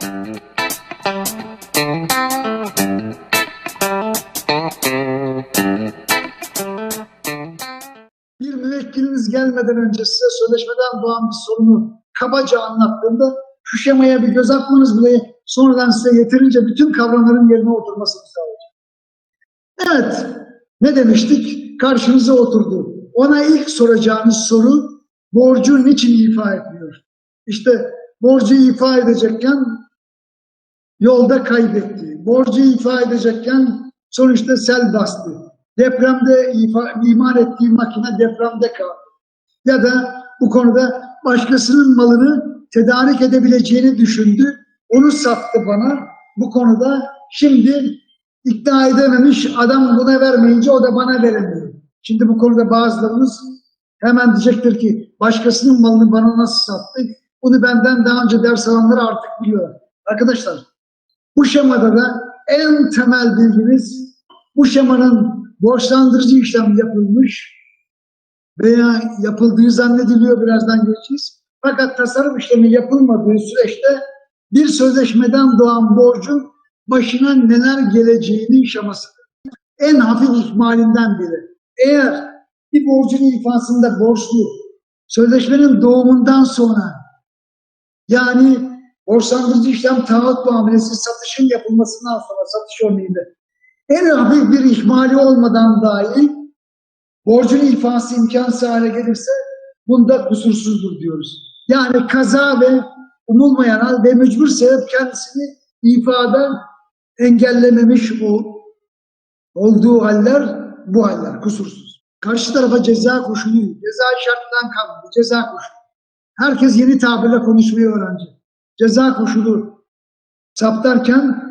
Bir müvekkiliniz gelmeden önce size sözleşmeden doğan bir sorunu kabaca anlattığında şu şemaya bir göz atmanız bile sonradan size yeterince bütün kavramların yerine oturmasını sağlayacak. Evet, ne demiştik? Karşınıza oturdu. Ona ilk soracağınız soru borcu niçin ifa etmiyor? İşte borcu ifa edecekken yolda kaybetti. Borcu ifa edecekken sonuçta sel bastı. Depremde ifa, iman ettiği makine depremde kaldı. Ya da bu konuda başkasının malını tedarik edebileceğini düşündü. Onu sattı bana. Bu konuda şimdi ikna edememiş adam buna vermeyince o da bana veremiyor. Şimdi bu konuda bazılarınız hemen diyecektir ki başkasının malını bana nasıl sattı? Bunu benden daha önce ders alanlar artık biliyor. Arkadaşlar bu şemada da en temel bilginiz bu şemanın borçlandırıcı işlem yapılmış veya yapıldığı zannediliyor birazdan göreceğiz. Fakat tasarruf işlemi yapılmadığı süreçte bir sözleşmeden doğan borcun başına neler geleceğini şamasıdır. En hafif ihmalinden biri. Eğer bir borcun ifasında borçlu sözleşmenin doğumundan sonra yani borçlandırıcı işlem taahhüt muamelesi satışın yapılmasından sonra satış örneğinde en hafif bir ihmali olmadan dahi borcun ifası imkansız hale gelirse bunda kusursuzdur diyoruz. Yani kaza ve umulmayan hal ve mecbur sebep kendisini ifade engellememiş o olduğu haller bu haller kusursuz. Karşı tarafa ceza koşulu, ceza şartından kalktı, ceza koşulu. Herkes yeni tabirle konuşmayı öğrenecek. Ceza koşulu saptarken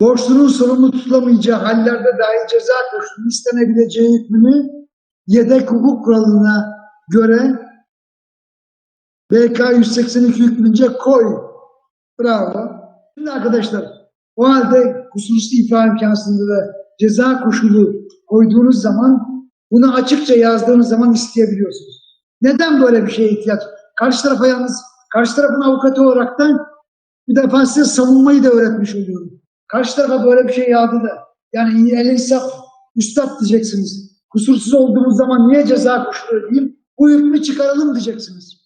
borçlunun sorumlu tutulamayacağı hallerde dahi ceza koşulu istenebileceği hükmünü yedek hukuk kuralına göre BK 182 hükmünce koy. Bravo. Şimdi arkadaşlar o halde kusursuz ifa imkansızlığı ve ceza koşulu koyduğunuz zaman bunu açıkça yazdığınız zaman isteyebiliyorsunuz. Neden böyle bir şeye ihtiyaç? Karşı tarafa yalnız, karşı tarafın avukatı olarak da bir defa size savunmayı da öğretmiş oluyorum. Karşı tarafa böyle bir şey yazdı da yani el insaf, üstad diyeceksiniz. Kusursuz olduğumuz zaman niye ceza koşulu diyeyim? Bu hükmü çıkaralım diyeceksiniz.